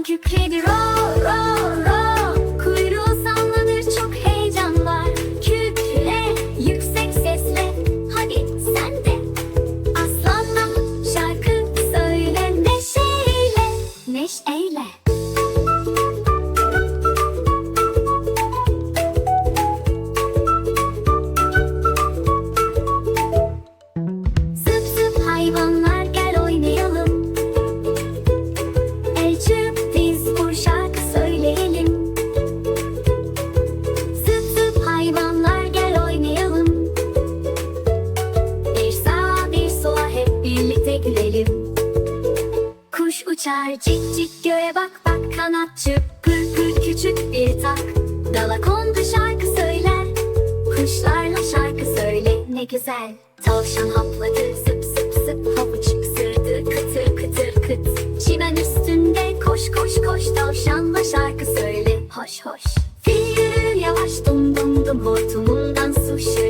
on to play the role, role. Kuşlar cik cik göğe bak bak kanatçı Pır pır küçük bir tak. Dala kondu şarkı söyler. Kuşlarla şarkı söyle. Ne güzel. Tavşan hapladı zıp zıp zıp. Havuç ısırdı kıtır kıtır kıt. Çimen üstünde koş koş koş. Tavşanla şarkı söyle. Hoş hoş. Fil yavaş dum dum dum. Hortumundan su şırıl